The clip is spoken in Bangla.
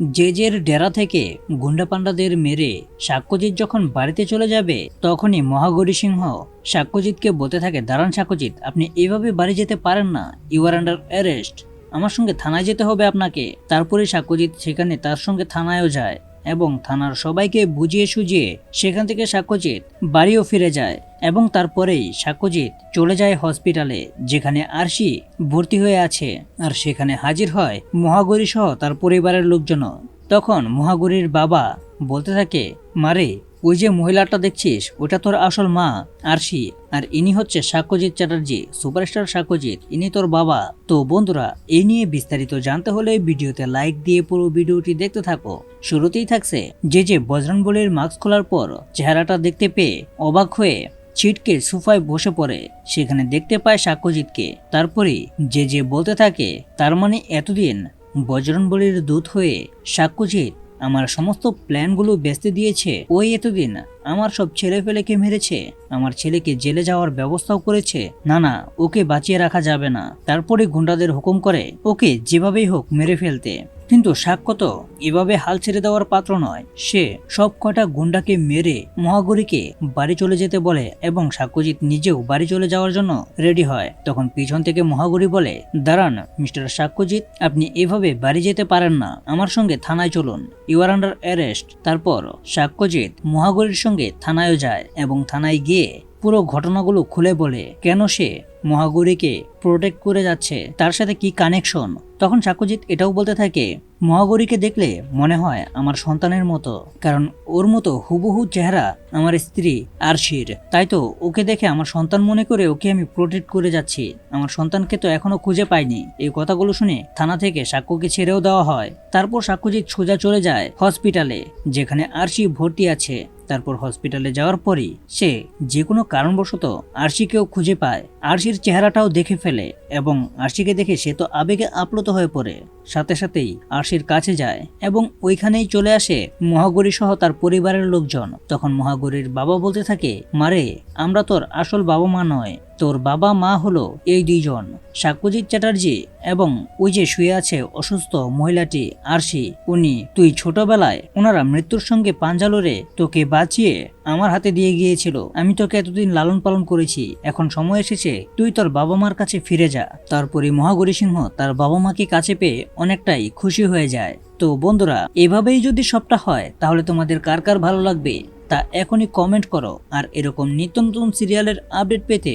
জেজের ডেরা থেকে গুন্ডাপান্ডাদের মেরে সাক্ষ্যজিৎ যখন বাড়িতে চলে যাবে, তখনই মহাগৌরী সিংহ সাক্ষ্যজিৎকে বলতে থাকে দাঁড়ান সাক্ষ্যজিৎ, আপনি এভাবে বাড়ি যেতে পারেন না। ইউ আর আন্ডার অ্যারেস্ট আমার সঙ্গে থানায় যেতে হবে আপনাকে। তারপরে সাক্ষ্যজিৎ সেখানে তার সঙ্গে থানায়ও যায় এবং থানার সবাইকে বুঝিয়ে সুঝিয়ে সেখান থেকে সাক্ষ্যজিৎ বাড়িও ফিরে যায় এবং তারপরেই সাক্ষ্যজিৎ চলে যায় হসপিটালে, যেখানে আরশি ভর্তি হয়ে আছে। আর সেখানে হাজির হয় মহাগরি সহ তার পরিবারের লোকজন তখন মহাগৌরীর বাবা বলতে থাকে, মারে, ওই যে মহিলাটা দেখছিস, ওটা তোর আসল মা, আরশি, আর ইনি হচ্ছে সাক্ষ্যজিৎ চ্যাটার্জি, সুপারস্টার সাক্ষ্যজিৎ, ইনি তোর বাবা। তো বন্ধুরা, এই নিয়ে বিস্তারিত জানতে হলে ভিডিওতে লাইক দিয়ে পুরো ভিডিওটি দেখতে থাকো। শুরুতেই থাকছে, যে যে বজরংবলীর মাস্ক খোলার পর চেহারাটা দেখতে পেয়ে অবাক হয়ে ছিটকে সোফায় বসে পড়ে। সেখানে দেখতে পায় সাক্ষ্যজিৎকে। তারপরে যে যে বলতে থাকে, তার মানে এতদিন বজরংবলীর দূত হয়ে সাক্ষ্যজিৎ আমার সমস্ত প্ল্যানগুলো বেচতে দিয়েছে। ওই এতদিন আমার সব ছেলে ফেলেকে মেরেছে। আমার ছেলেকে জেলে যাওয়ার ব্যবস্থাও করেছে। না না, ওকে বাঁচিয়ে রাখা যাবে না। তারপরে গুন্ডাদের হুকুম করে ওকে যেভাবেই হোক মেরে ফেলতে। কিন্তু সাক্ষ্য তো এভাবে হাল ছেড়ে দেওয়ার পাত্র নয়। সে সব কটা গুন্ডাকে মেরে মহাগরীকে বাড়ি চলে যেতে বলে এবং সাক্ষ্যজিৎ নিজেও বাড়ি চলে যাওয়ার জন্য রেডি হয়। তখন পিছন থেকে মহাগরী বলে, দাঁড়ান, মিস্টার সাক্ষ্যজিৎ, আপনি এভাবে বাড়ি যেতে পারেন না। আমার সঙ্গে থানায় চলুন। ইউ আর আন্ডার অ্যারেস্ট তারপর সাক্ষ্যজিৎ মহাগরীর সঙ্গে থানায়ও যায় এবং থানায় গিয়ে পুরো ঘটনাগুলো খুলে বলে কেন সে মহাগৌরীকে প্রোটেক্ট করে যাচ্ছে, তার সাথে কি কানেকশন তখন সাক্ষ্যজিৎ এটাও বলতে থাকে, মহাগৌরীকে দেখলে মনে হয় আমার সন্তানের মতো, কারণ ওর মতো হুবহু চেহারা আমার স্ত্রী আরশির। তাই তো ওকে দেখে আমার সন্তান মনে করে ওকে আমি প্রোটেক্ট করে যাচ্ছি। আমার সন্তানকে তো এখনও খুঁজে পাইনি। এই কথাগুলো শুনে থানা থেকে সাক্ষ্যকে ছেড়েও দেওয়া হয়। তারপর সাক্ষ্যজিৎ সোজা চলে যায় হসপিটালে যেখানে আরশি ভর্তি আছে। তারপর হসপিটালে যাওয়ার পরই সে যে কোনো কারণবশত আরশিকেও খুঁজে পায়। আরশির চেহারাটাও দেখে ফেলে এবং আরশিকে দেখে সে তো আবেগে আপ্লুত হয়ে পড়ে। সাথে সাথেই আরশির কাছে যায় এবং ওইখানেই চলে আসে মহাগরী সহ তার পরিবারের লোকজন। তখন মহাগরীর বাবা বলতে থাকে, মারে, আমরা তোর আসল বাবা মা নয়। তোর বাবা মা হলো এই দুইজন সাক্ষ্যজিৎ চ্যাটার্জি এবং ওই যে শুয়ে আছে অসুস্থ মহিলাটি আরশি উনি, তুই ছোটবেলায় ওনারা মৃত্যুর সঙ্গে পাঞ্জালোরে তোকে বাঁচিয়ে আমার হাতে দিয়ে গিয়েছিল। আমি তোকে এতদিন লালন পালন করেছি, এখন সময় এসেছে, তুই তোর বাবা মার কাছে ফিরে যা। তারপরে মহাগরী সিংহ তার বাবা মাকে কাছে পেয়ে অনেকটাই খুশি হয়ে যায়। তো বন্ধুরা, এভাবেই যদি সবটা হয়, তাহলে তোমাদের কার কার ভালো লাগবে? তা এখনই কমেন্ট করো। আর এরকম নিত্য নতুন সিরিয়ালের আপডেট পেতে